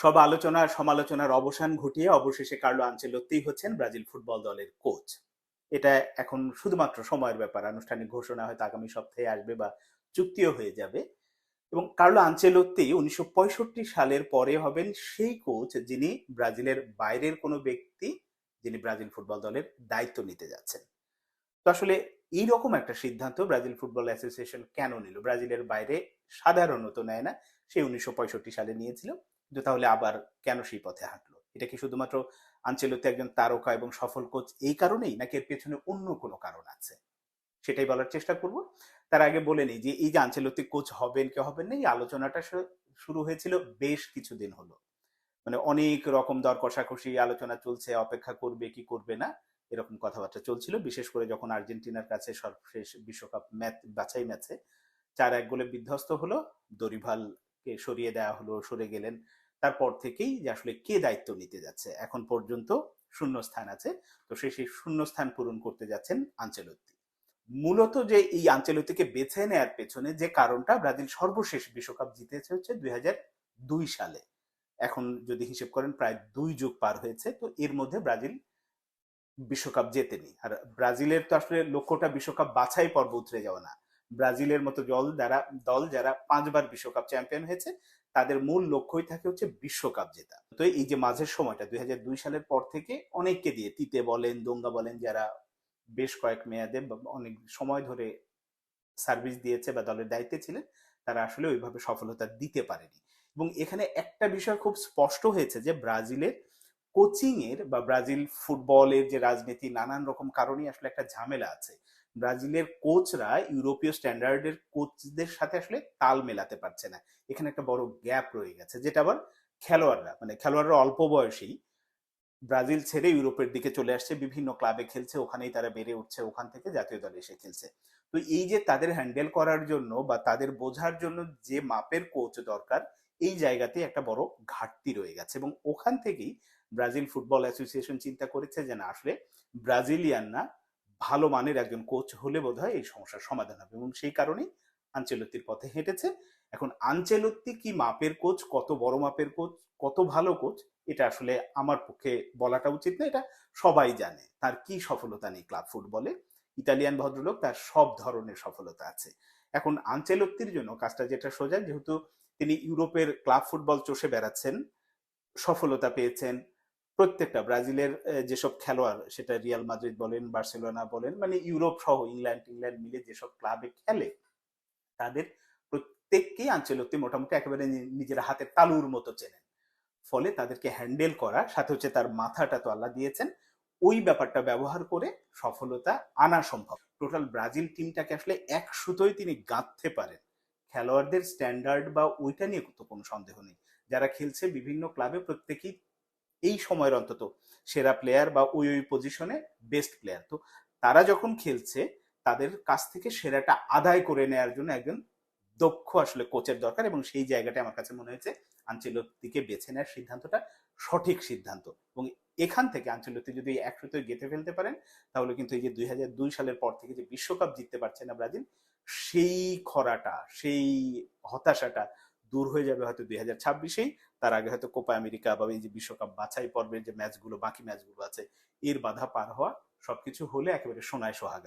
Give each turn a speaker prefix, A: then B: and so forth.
A: সব আলোচনা, সমালোচনার অবসান ঘটিয়ে অবশেষে কার্লো আঞ্চেলত্তি হচ্ছেন ব্রাজিল ফুটবল দলের কোচ। এটা এখন শুধুমাত্র সময়ের ব্যাপার, আনুষ্ঠানিক ঘোষণা হয়তো আগামী সপ্তাহে আসবে বা চুক্তিও হয়ে যাবে। এবং কার্লো আঞ্চেলত্তি উনিশশো সালের পরে হবেন সেই কোচ যিনি ব্রাজিলের বাইরের কোনো ব্যক্তি, যিনি ব্রাজিল ফুটবল দলের দায়িত্ব নিতে যাচ্ছেন। তো আসলে এইরকম একটা সিদ্ধান্ত ব্রাজিল ফুটবল অ্যাসোসিয়েশন কেন নিল? ব্রাজিলের বাইরে সাধারণত নেয় না, সে উনিশশো সালে নিয়েছিল। কিন্তু তাহলে আবার কেন সেই পথে হাঁটলো? এটা কি শুধুমাত্র আঞ্চেলতে একজন তারকা এবং সফল কোচ এই কারণেই, নাকি এর পেছনে অন্য কোনো কারণ আছে? সেটাই বলার চেষ্টা করব। তার আগে বলে নিই যে, এই যে আঞ্চলিক কোচ হবেন কে হবেন না, এই আলোচনাটা শুরু হয়েছিল বেশ কিছুদিন হলো। মানে অনেক রকম দর কষাকষি, আলোচনা চলছে, অপেক্ষা করবে কি করবে না, এরকম কথাবার্তা চলছিল। বিশেষ করে যখন আর্জেন্টিনার কাছে সর্বশেষ বিশ্বকাপ ম্যাচ, বাছাই ম্যাচে চার এক গোলে বিধ্বস্ত হলো। দরিভালকে সরিয়ে দেওয়া হলো, সরে গেলেন তারপর থেকেই যে আসলে কে দায়িত্ব নিতে যাচ্ছে। এখন পর্যন্ত শূন্যস্থান আছে। তো সে সেই শূন্যস্থান পূরণ করতে যাচ্ছেন আঞ্চলত্তি। মূলত যে এই আঞ্চলত্তিকে বেছে নেয়ার পেছনে যে কারণটা ব্রাজিল সর্বশেষ বিশ্বকাপ জিতেছে হচ্ছে দুই সালে। এখন যদি হিসেব করেন প্রায় দুই যুগ পার হয়েছে। তো এর মধ্যে ব্রাজিল বিশ্বকাপ জেতেনি। আর ব্রাজিলের তো আসলে লক্ষ্যটা বিশ্বকাপ বাছাই পর্ব উতরে যাওয়া না। ব্রাজিলের মতো দল যারা দল যারা পাঁচবার বিশ্বকাপ চ্যাম্পিয়ন হয়েছে, তাদের মূল লক্ষ্যই থাকে হচ্ছে বিশ্বকাপ জেতা। তো এই যে মাঝের সময়টা, দুই হাজার দুই সালের পর থেকে অনেককে দিয়ে, তিতে বলেন, দোঙ্গা বলেন, যারা বেশ কয়েক মেয়াদে অনেক সময় ধরে সার্ভিস দিয়েছে বা দলের দায়িত্বে ছিলেন, তারা আসলে ওইভাবে সফলতা দিতে পারেনি। এবং এখানে একটা বিষয় খুব স্পষ্ট হয়েছে যে ব্রাজিলের কোচিং এর বা ব্রাজিল ফুটবলের যে রাজনীতি, নানান রকম কারণেই আসলে একটা ঝামেলা আছে। ব্রাজিলের কোচরা ইউরোপীয় স্ট্যান্ডার্ডের কোচদের সাথে আসলে তাল মেলাতে পারছে না। এখানে একটা বড় গ্যাপ রয়ে গেছে, যেটা আবার খেলোয়াড়রা মানে খেলোয়াড়রা অল্প বয়সেই ব্রাজিল ছেড়ে ইউরোপের দিকে চলে আসছে, বিভিন্ন ক্লাবে খেলছে, ওখানেই তারা বেড়ে উঠছে, ওখান থেকে জাতীয় দলে এসে খেলছে। তো এই যে তাদের হ্যান্ডেল করার জন্য বা তাদের বোঝার জন্য যে মাপের কোচ দরকার, এই জায়গাতে একটা বড় ঘাটতি রয়ে গেছে এবং ওখান থেকেই ব্রাজিল ফুটবল অ্যাসোসিয়েশন চিন্তা করেছে যে না, আসলে ব্রাজিলিয়ানরা ভালো মানের একজন কোচ হলে বোধ হয় এই সমস্যার সমাধান হবে এবং সেই কারণেই আঞ্চলত্তির পথে হেঁটেছে। এখন আঞ্চলত্তি কি মাপের কোচ কত বড় মাপের কোচ কত ভালো কোচ এটা আসলে আমার পক্ষে বলাটা উচিত না, এটা সবাই জানে। তার কি সফলতা নেই ক্লাব ফুটবলে ইতালিয়ান ভদ্রলোক তার সব ধরনের সফলতা আছে। এখন আঞ্চলত্তির জন্য কাজটা যেটা সোজা, যেহেতু তিনি ইউরোপের ক্লাব ফুটবল চষে বেড়াচ্ছেন, সফলতা পেয়েছেন প্রত্যেকটা ব্রাজিলের যেসব খেলোয়াড়, সেটা রিয়াল মাদ্রিদ বলেন, বার্সেলোনা বলেন মানে ইউরোপ সহ ইংল্যান্ড ইংল্যান্ড মিলে যেসব ক্লাবে খেলে, তাদের প্রত্যেককেই আঞ্চলত্তি মোটামুটি একেবারে নিজের হাতে তালুর মতো চেনেন। ফলে তাদেরকে হ্যান্ডেল করা, সাথে হচ্ছে তার মাথাটা তো আল্লাহ দিয়েছেন, ওই ব্যাপারটা ব্যবহার করে সফলতা আনা সম্ভব। টোটাল ব্রাজিল টিমটাকে আসলে এক সুতোয় তিনি গাঁথতে পারেন। খেলোয়াড়দের স্ট্যান্ডার্ড বা ওইটা নিয়ে তো কোনো সন্দেহ নেই। যারা খেলছে বিভিন্ন ক্লাবে প্রত্যেকেই এই সময়ের অন্তত সেরা প্লেয়ার বা ওই ওই পজিশনে বেস্ট প্লেয়ার তো তারা যখন খেলছে, তাদের কাছ থেকে সেরাটা আদায় করে নেওয়ার জন্য একজন দক্ষ আসলে কোচের দরকার এবং সেই জায়গাটা আমার কাছে মনে হয়েছে আঞ্চলতিকে বেছে নেওয়ার সিদ্ধান্তটা সঠিক সিদ্ধান্ত। এবং এখান থেকে আঞ্চলতি যদি একসাথে গেঁথে ফেলতে পারেন, তাহলে কিন্তু এই যে দুই হাজার দুই সালের পর থেকে যে বিশ্বকাপ জিততে পারছে না ব্রাজিল, সেই খরাটা, সেই হতাশাটা দূর হয়ে যাবে হয়তো দুই হাজার ছাব্বিশেই। তার আগে হয়তো কোপা আমেরিকা বা এই যে বিশ্বকাপ বাছাই পর্বের যে ম্যাচগুলো, বাকি ম্যাচগুলো আছে, এর বাধা পার হওয়া সবকিছু হলে একেবারে সোনায় সোহাগা।